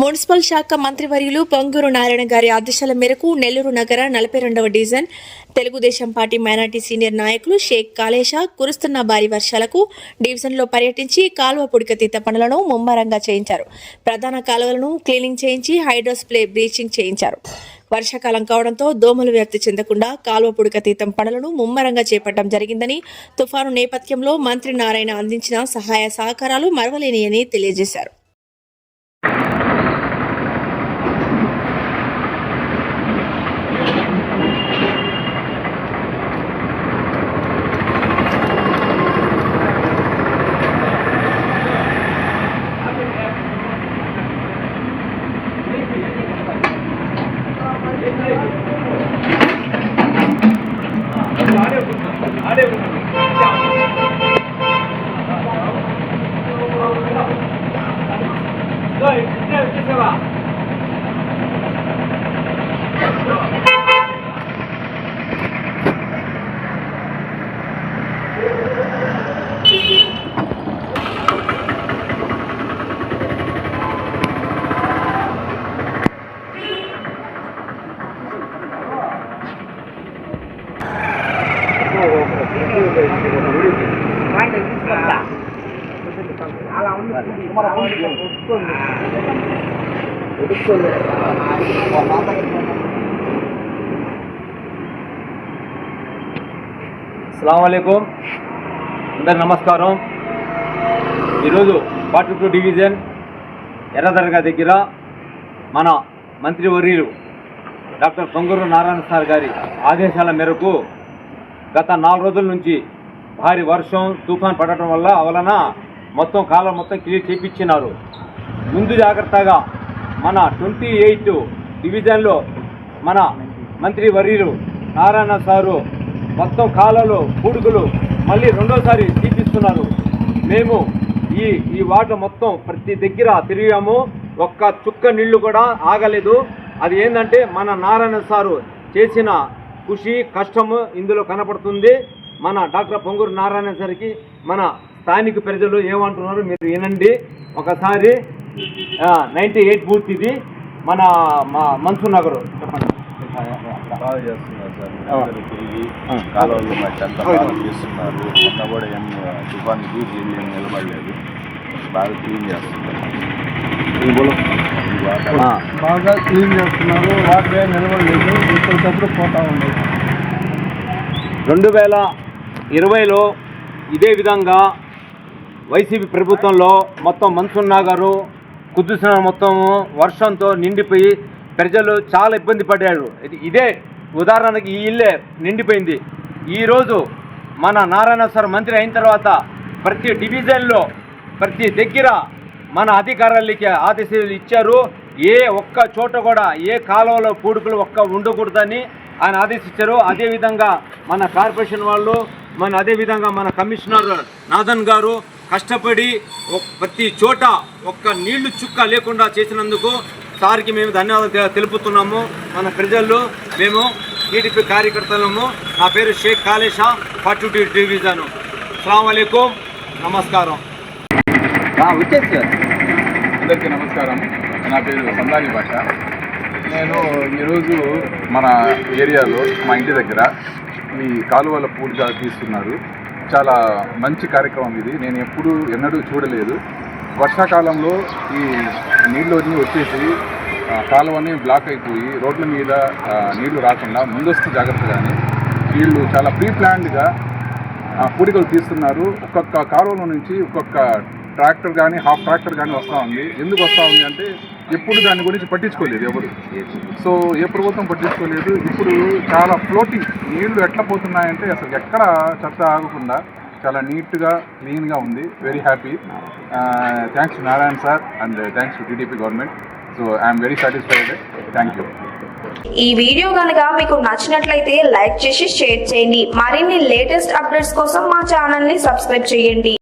Municipal శాఖ మంత్రివర్యులు పొంగూరు నారాయణ గారి ఆదేశాల మేరకు నెల్లూరు నగర నలభై రెండవ division Telugu Desam party minority senior నాయకులు షేక్ కాళేషా కురుస్తున్న భారీ వర్షాలకు డివిజన్లో పర్యటించి కాలువ పుడికతీత పనులను ముమ్మరంగా చేయించారు. ప్రధాన కాలువలను క్లీనింగ్ చేయించి హైడ్రోస్ప్లే బ్లీచింగ్ చేయించారు. వర్షాకాలం కావడంతో దోమలు వ్యాప్తి చెందకుండా కాలువ పుడకతీతం పనులను ముమ్మరంగా చేపట్టడం జరిగిందని తుఫాను నేపథ్యంలో మంత్రి నారాయణ అందించిన సహాయ సహకారాలు మరవలేనియని తెలియజేశారు. అస్సలం అందరికి నమస్కారం. ఈరోజు ఫార్టీ టూ డివిజన్ ఎర్రదర్గా దగ్గర మన మంత్రివర్యులు డాక్టర్ పొంగూరు నారాయణ సార్ గారి ఆదేశాల మేరకు గత నాలుగు రోజుల నుంచి భారీ వర్షం తుఫాన్ పడటం వల్ల వలన మొత్తం కాలం మొత్తం క్లియర్ చేపించినారు. ముందు జాగ్రత్తగా మన ట్వంటీ ఎయిట్ డివిజన్లో మన మంత్రి వర్యులు నారాయణ సారు మొత్తం కాలంలో పూడుకులు మళ్ళీ రెండోసారి తీపిస్తున్నారు. మేము ఈ ఈ వాటర్ మొత్తం ప్రతి దగ్గర తిరిగాము. ఒక్క చుక్క నీళ్ళు కూడా ఆగలేదు. అది ఏంటంటే మన నారాయణ సారు చేసిన కృషి కష్టము ఇందులో కనపడుతుంది. మన డాక్టర్ పొంగూరు నారాయణ సార్కి మన స్థానిక ప్రజలు ఏమంటున్నారు మీరు వినండి. ఒకసారి నైంటీ ఎయిట్ బూత్ ఇది. మన మా మన్సూర్ నగర్. చెప్పండి. బాగా చేస్తున్నారు సార్. ఆ. అందరూ తిరిగి ఆ. కాలువలు మట్టి అంతా ఆ. బాగా చేస్తున్నారు. కూడా ఏం ఏం నిలబడలేదు. బాగా క్లీన్ చేస్తున్నారు. బాగా క్లీన్ చేస్తున్నారు. వాటర్ ఏం నిలవలేదు ఎప్పటికప్పుడు పోతా ఉంది. రెండు వేల ఇరవైలో ఇదే విధంగా వైసీపీ ప్రభుత్వంలో మొత్తం మన్సున్నా గారు కుదుసిన మొత్తం వర్షంతో నిండిపోయి ప్రజలు చాలా ఇబ్బంది పడ్డారు. ఇది- ఇదే ఉదాహరణకి ఈ ఇల్లే నిండిపోయింది. ఈరోజు మన నారాయణ సార్ మంత్రి అయిన తర్వాత ప్రతి డివిజన్లో ప్రతి దగ్గర మన అధికారులకి ఆదేశాలు ఇచ్చారు. ఏ ఒక్క చోట కూడా ఏ కాలంలో పూడుకులు ఒక్క ఉండకూడదని ఆయన ఆదేశించారు. అదేవిధంగా మన కార్పొరేషన్ వాళ్ళు మన అదేవిధంగా మన కమిషనర్ నాథన్ గారు కష్టపడి ప్రతి చోట ఒక్క నీళ్ళు చుక్క లేకుండా చేసినందుకు సార్కి మేము ధన్యవాదాలు తెలుపుతున్నాము. మన ప్రజల్లో మేము టీడీపీ కార్యకర్తలము. నా పేరు Sheikh Kalesha forty two division. అస్సలం నమస్కారం. అందరికీ నమస్కారం. నా పేరు సందాని భాష. నేను ఈరోజు మన ఏరియాలో మా ఇంటి దగ్గర ఈ కాలువల పూడిగా తీస్తున్నారు చాలా మంచి కార్యక్రమం ఇది. నేను ఎప్పుడూ ఎన్నడూ చూడలేదు. వర్షాకాలంలో ఈ నీళ్ళని వచ్చేసి కాలువని బ్లాక్ అయిపోయి రోడ్ల మీద నీళ్ళు రాకుండా ముందస్తు జాగ్రత్తగానే వీళ్ళు చాలా ప్రీ ప్లాన్డ్గా పూడికలు తీస్తున్నారు. ఒక్కొక్క కాలువలో నుంచి ఒక్కొక్క ట్రాక్టర్ కానీ హాఫ్ ట్రాక్టర్ కానీ వస్తూ ఉంది. ఎందుకు వస్తూ ఉంది అంటే ఎప్పుడు దాని గురించి పట్టించుకోలేదు ఎవరు. సో ఏ ప్రభుత్వం పట్టించుకోలేదు. ఇప్పుడు చాలా ఫ్లోటింగ్ నీళ్ళు ఎట్లా పోతున్నాయంటే అసలు ఎక్కడ చెత్త ఆగకుండా చాలా నీట్గా క్లీన్గా ఉంది. Very happy thanks Narayana sir and thanks to TDP government so I'm very satisfied thank you ఈ వీడియో కనుక మీకు నచ్చినట్లయితే లైక్ చేసి షేర్ చేయండి. మరిన్ని లేటెస్ట్ అప్డేట్స్ కోసం మా ఛానల్ని సబ్స్క్రైబ్ చేయండి.